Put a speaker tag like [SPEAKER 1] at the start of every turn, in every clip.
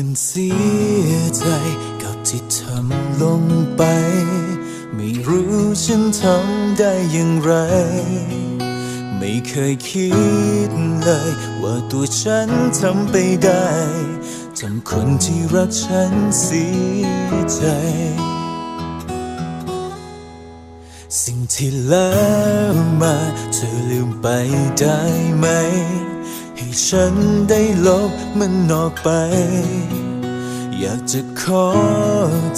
[SPEAKER 1] มันเสียใจกับที่ทำลงไป ไม่รู้ฉันทำได้อย่างไร ไม่เคยคิดเลย ว่าตัวฉันทำไปได้ทำคนที่รักฉันเสียใจ สิ่งที่แล้วมาเธอลืมไปได้ไหม ฉันได้ลบมันออกไป อยากจะขอ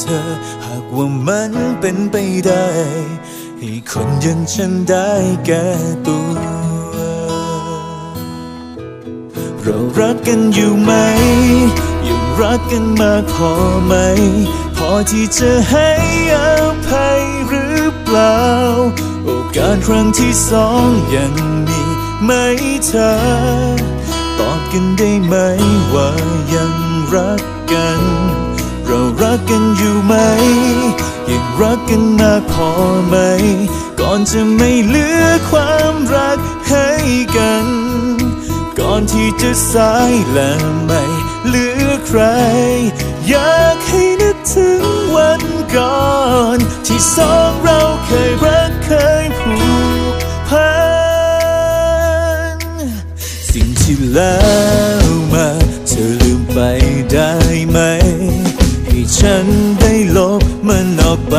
[SPEAKER 1] เธอ หากว่ามันเป็นไปได้ ให้คนอยังฉันได้แก้ตัว เรารักกันอยู่ไหม ยังรักกันมากพอไหม พอที่จะให้อภัยหรือเปล่า โอกาสครั้งที่สองยังมีไหมเธอ ตอบกันได้ไหมว่ายังรักกัน เรารักกันอยู่ไหม ยังรักกันมากพอไหม ก่อนจะไม่เหลือความรักให้กัน ก่อนที่จะสายและไม่เหลือใคร อยากให้นึกถึงวันก่อน ที่สองเราเคยรัก แล้วมาเธอลืมไปได้ไหม ให้ฉันได้ลบมันออกไป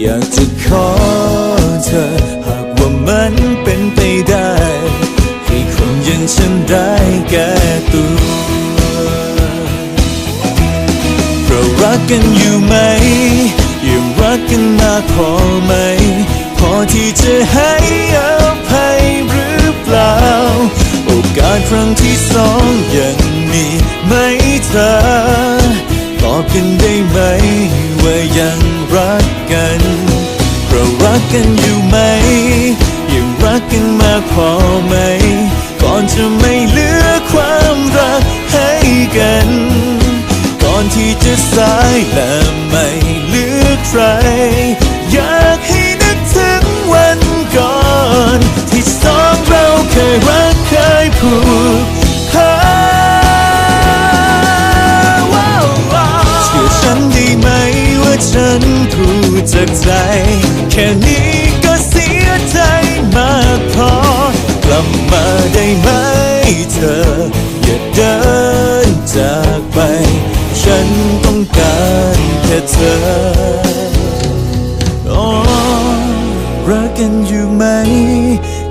[SPEAKER 1] อยากจะขอเธอหากว่ามันเป็นไปได้ ให้คนอยังฉันได้แก้ตัวเรารักกันอยู่ไหม ยังรักกันมากพอไหม พอที่จะให้อภัยหรือเปล่า กาสครั้งที่สองยังมีไหมเธอ ตอบกันได้ไหมว่ายังรักกันเรารักกันอยู่ไหม ยังรักกันมากพอไหม ก่อนจะไม่เหลือความรักให้กัน ก่อนที่จะสายและไม่เหลือใคร ใจ แค่นี้ก็เสียใจมากพอกลับมาได้ไหมเธอ อย่าเดินจากไป ฉันต้องการแค่เธอโอ้รักกันอยู่ไหม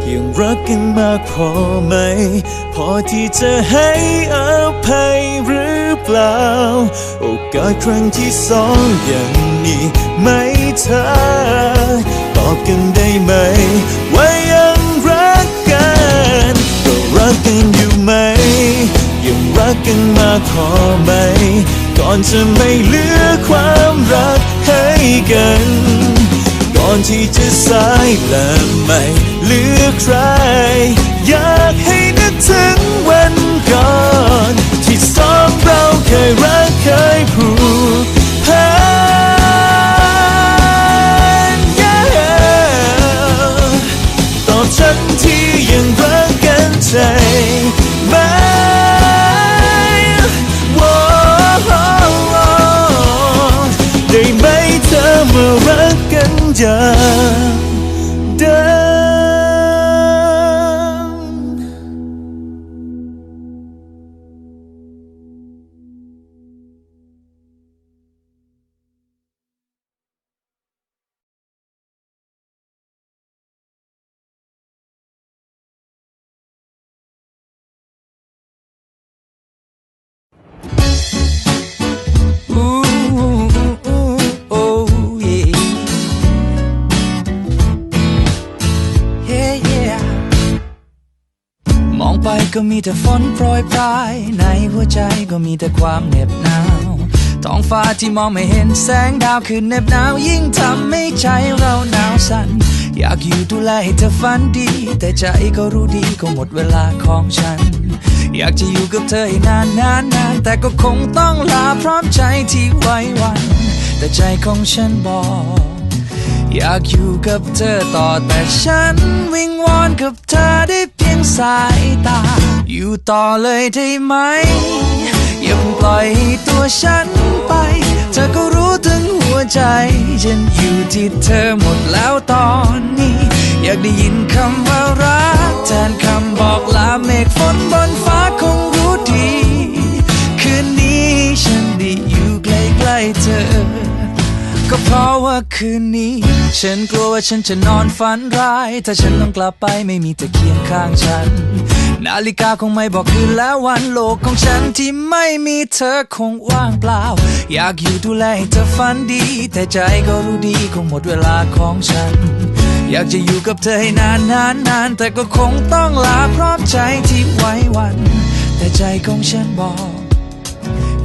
[SPEAKER 1] ยังรักกันมากพอไหม พอที่จะให้อภัยหรือเปล่า โอกาสครั้งที่สองยังมีไหม เธอ ตอบกันได้ไหม ว่ายังรักกันเรารักกันอยู่ไหม ยังรักกันมาพอไหม ก่อนจะไม่เหลือความรักให้กัน ก่อนที่จะสายและไม่เหลือใคร อยากให้นึกถึงวันก่อน ที่สองเราเคยรักเคยผูกพัน ก ก็มี
[SPEAKER 2] แต่ฝนโปรยปลาย ในหัวใจก็มีแต่ความเหน็บหนาวท้องฟ้าที่มองไม่เห็นแสงดาวคือเหน็บหนาวยิ่งทำให้ใจเราหนาวสั่นอยากอยู่ดูแลให้เธอฝันดี แต่ใจก็รู้ดีก็หมดเวลาของฉัน อยากจะอยู่กับเธอให้นานนานนานแต่ก็คงต้องลาพร้อมใจที่ไว้วัน แต่ใจของฉันบอก อยากอยู่กับเธอต่อแต่ฉันวิงวอนกับเธอได้เพียงสายตา อยู่ต่อเลยได้ไหม อย่าปล่อยให้ตัวฉันไป เธอก็รู้ถึงหัวใจ ฉันอยู่ที่เธอหมดแล้วตอนนี้ อยากได้ยินคำว่ารักแทนคำบอกลาเมฆฝนบนฟ้าคงรู้ดี คืนนี้ฉันได้อยู่ใกล้ๆเธอ ก็เพราะว่าคืนนี้ ฉันกลัวว่าฉันจะนอนฝันร้าย ถ้าฉันต้องกลับไปไม่มีเธอเคียงข้างฉัน นาฬิกาคงไม่บอกคืนแล้ววันโลกของฉันที่ไม่มีเธอคงว่างเปล่า อยากอยู่ดูแลให้เธอฝันดี แต่ใจก็รู้ดีคงหมดเวลาของฉัน อยากจะอยู่กับเธอให้นานนานนานแต่ก็คงต้องลาเพราะใจที่ไว้วัน แต่ใจของฉันบอก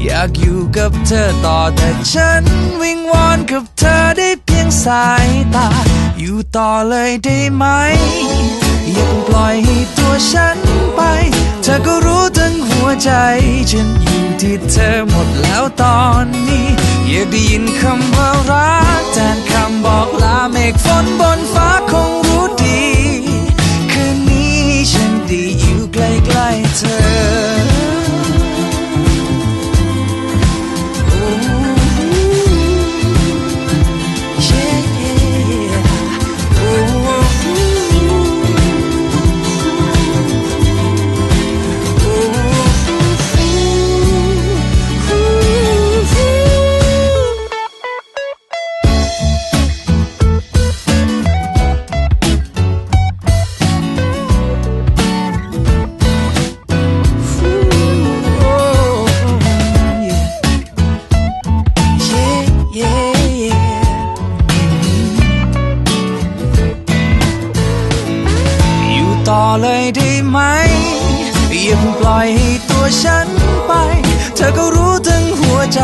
[SPEAKER 2] อยากอยู่กับเธอต่อแต่ฉันวิงวอนกับเธอได้เพียงสายตา อยู่ต่อเลยได้ไหม อย่าเพิ่งปล่อยให้ตัวฉันไป เธอก็รู้ถึงหัวใจ ฉันอยู่ที่เธอหมดแล้วตอนนี้ อยากได้ยินคำว่ารักแทนคำบอกลาเมฆฝนบนฟ้า ต่อเลยได้ไหมอย่าเพิ่งปล่อยให้ตัวฉันไป เธอก็รู้ถึงหัวใจ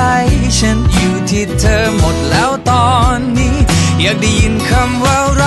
[SPEAKER 2] ฉันอยู่ที่เธอหมดแล้วตอนนี้ อยากได้ยินคำว่ารัก